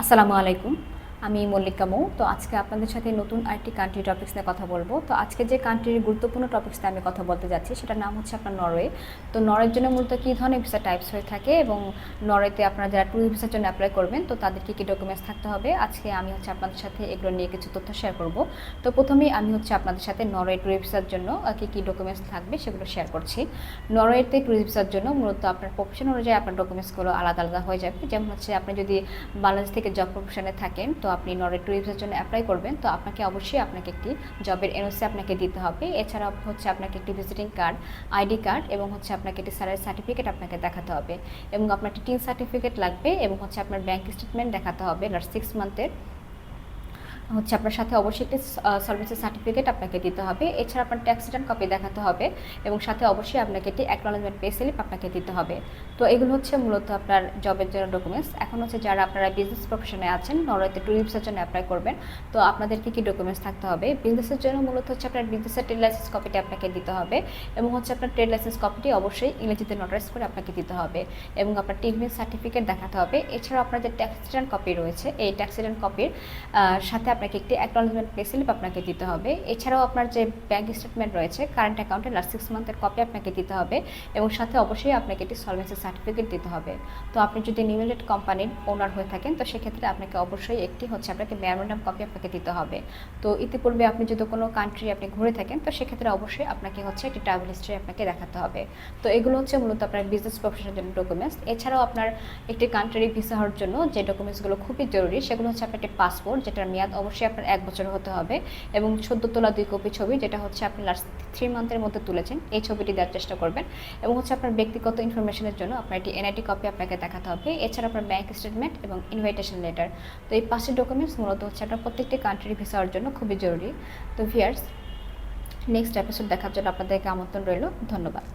আসসালামু আলাইকুম। আমি মল্লিকা মৌ। তো আজকে আপনাদের সাথে নতুন আরেকটি কান্ট্রি টপিক্স নিয়ে কথা বলব। তো আজকে যে কান্ট্রির গুরুত্বপূর্ণ টপিক্স নিয়ে আমি কথা বলতে যাচ্ছি, সেটার নাম হচ্ছে আপনার নরওয়ে তো নরওয়ের জন্য মূলত কী ধরনের ভিসা টাইপস হয়ে থাকে এবং নরওয়েতে আপনারা যারা ট্যুরিস্ট ভিসার জন্য অ্যাপ্লাই করবেন, তো তাদের কী কী ডকুমেন্টস থাকতে হবে? আজকে আমি হচ্ছে আপনাদের সাথে এগুলো নিয়ে কিছু তথ্য শেয়ার করব। তো প্রথমেই আমি হচ্ছে আপনাদের সাথে নরওয়ে ট্যুরিস্ট ভিসার জন্য কী কী ডকুমেন্টস থাকবে সেগুলো শেয়ার করছি। নরওয়েতে ট্যুরিস্ট ভিসার জন্য মূলত আপনার প্রফেশন অনুযায়ী আপনার ডকুমেন্টসগুলো আলাদা আলাদা হয়ে যাবে। যেমন হচ্ছে আপনি যদি বাংলাদেশ থেকে জব প্রফেশনে থাকেন, তো আপনি নরেট টুরিজমের জন্য অ্যাপ্লাই করবেন, তো আপনাকে অবশ্যই আপনাকে একটি জবের এনওসি আপনাকে দিতে হবে। এছাড়া হচ্ছে আপনাকে একটি ভিজিটিং কার্ড আইডি কার্ড এবং হচ্ছে আপনাকে একটি স্যালারি সার্টিফিকেট আপনাকে দেখাতে হবে। এবং আপনার একটি সার্টিফিকেট লাগবে এবং হচ্ছে আপনার ব্যাংক স্টেটমেন্ট দেখাতে হবে। লাস্ট সিক্স মান্থের হচ্ছে আপনার সাথে অবশ্যই একটি সার্ভিসের সার্টিফিকেট আপনাকে দিতে হবে। এছাড়া আপনার ট্যাক্স রিটার্ন কপি দেখাতে হবে এবং সাথে অবশ্যই আপনাকে একটি অ্যাকনোলেজমেন্ট পে স্লিপ আপনাকে দিতে হবে। তো এগুলো হচ্ছে মূলত আপনার জবের জন্য ডকুমেন্টস এখন হচ্ছে যারা আপনারা বিজনেস প্রফেশনে আছেন, নরওয়েতে ট্যুরিস্টের জন্য অ্যাপ্লাই করবেন, তো আপনাদের কী কী ডকুমেন্টস থাকতে হবে? বিজনেসের জন্য মূলত হচ্ছে আপনার বিজনেসের ট্রেড লাইসেন্স কপিটি আপনাকে দিতে হবে এবং হচ্ছে আপনার ট্রেড লাইসেন্স কপিটি অবশ্যই ইংরেজিতে নোটারাইজ করে আপনাকে দিতে হবে এবং আপনার টিভি সার্টিফিকেট দেখাতে হবে। এছাড়াও আপনার যে ট্যাক্স রিটার্ন কপি রয়েছে, এই ট্যাক্স রিটার্ন কপির সাথে আপনাকে একটি অ্যাকনোলেজমেন্ট স্লিপ আপনাকে দিতে হবে। এছাড়াও আপনার যে ব্যাংক স্টেটমেন্ট রয়েছে কারেন্ট অ্যাকাউন্টের লাস্ট সিক্স মান্থের কপি আপনাকে দিতে হবে এবং সাথে অবশ্যই আপনাকে একটি সলভেন্সি সার্টিফিকেট দিতে হবে। তো আপনি যদি লিমিটেড কোম্পানির ওনার হয়ে থাকেন, তো সেক্ষেত্রে আপনাকে অবশ্যই একটি হচ্ছে আপনাকে মেমোরান্ডাম কপি আপনাকে দিতে হবে। তো ইতিপূর্বে আপনি যদি কোনো কান্ট্রি আপনি ঘুরে থাকেন, তো সেক্ষেত্রে অবশ্যই আপনাকে হচ্ছে একটি ট্রাভেল হিস্ট্রি আপনাকে দেখাতে হবে। তো এগুলো হচ্ছে মূলত আপনার বিজনেস প্রফেশনের জন্য ডকুমেন্টস এছাড়াও আপনার একটি কান্ট্রি ভিসা হওয়ার জন্য যে ডকুমেন্টসগুলো খুবই জরুরি, সেগুলো হচ্ছে আপনার একটি পাসপোর্ট যেটার মেয়াদ অবশ্যই আপনার এক বছর হতে হবে এবং সদ্য তোলা দুই কপি ছবি, যেটা হচ্ছে আপনি লাস্ট থ্রি মান্থের মধ্যে তুলেছেন, এই ছবিটি দেওয়ার চেষ্টা করবেন। এবং হচ্ছে আপনার ব্যক্তিগত ইনফরমেশনের জন্য আপনার একটি এনআইটি কপি আপনাকে দেখাতে হবে। এছাড়া আপনার ব্যাংক স্টেটমেন্ট এবং ইনভাইটেশন লেটার তো এই পাঁচটি ডকুমেন্টস মূলত হচ্ছে আপনার প্রত্যেকটি কান্ট্রি ভিসা হওয়ার জন্য খুবই জরুরি। তো ভিয়ার্স নেক্সট এপিসোড দেখার জন্য আপনাদেরকে আমন্ত্রণ রইল। ধন্যবাদ।